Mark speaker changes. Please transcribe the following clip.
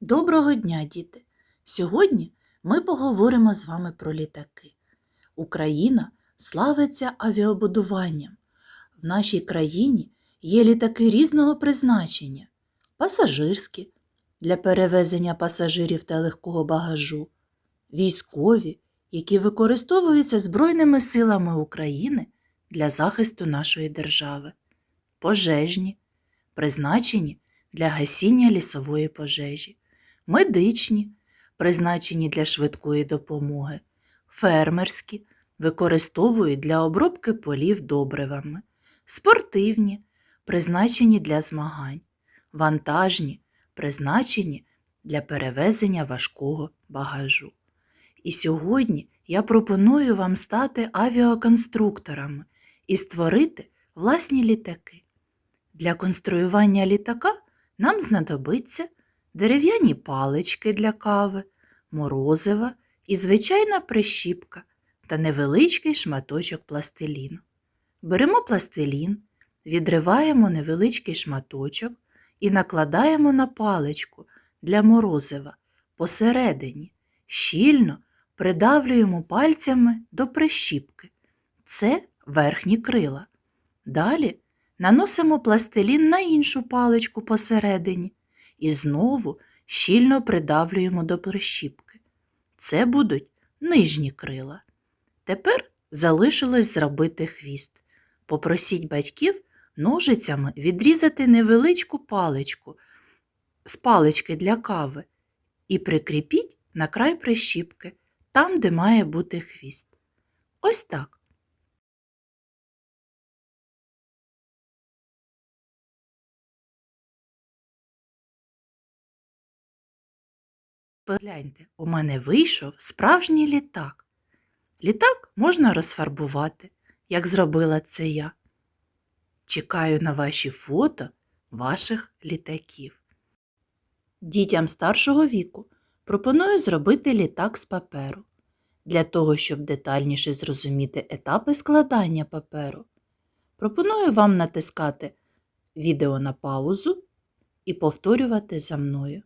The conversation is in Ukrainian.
Speaker 1: Доброго дня, діти! Сьогодні ми поговоримо з вами про літаки. Україна славиться авіабудуванням. В нашій країні є літаки різного призначення: пасажирські для перевезення пасажирів та легкого багажу, військові, які використовуються Збройними силами України для захисту нашої держави, пожежні, призначені для гасіння лісової пожежі, медичні, призначені для швидкої допомоги, фермерські, використовують для обробки полів добривами, спортивні, призначені для змагань, вантажні, призначені для перевезення важкого багажу. І сьогодні я пропоную вам стати авіаконструкторами і створити власні літаки. Для конструювання літака нам знадобиться дерев'яні палички для кави, морозива і звичайна прищіпка та невеличкий шматочок пластиліну. Беремо пластилін, відриваємо невеличкий шматочок і накладаємо на паличку для морозива посередині, щільно придавлюємо пальцями до прищіпки. Це верхні крила. Далі наносимо пластилін на іншу паличку посередині і знову щільно придавлюємо до прищіпки. Це будуть нижні крила. Тепер залишилось зробити хвіст. Попросіть батьків ножицями відрізати невеличку паличку з палички для кави і прикріпіть на край прищіпки, там, де має бути хвіст. Ось так. Погляньте, у мене вийшов справжній літак. Літак можна розфарбувати, як зробила це я. Чекаю на ваші фото ваших літаків. Дітям старшого віку пропоную зробити літак з паперу. Для того, щоб детальніше зрозуміти етапи складання паперу, пропоную вам натискати відео на паузу і повторювати за мною.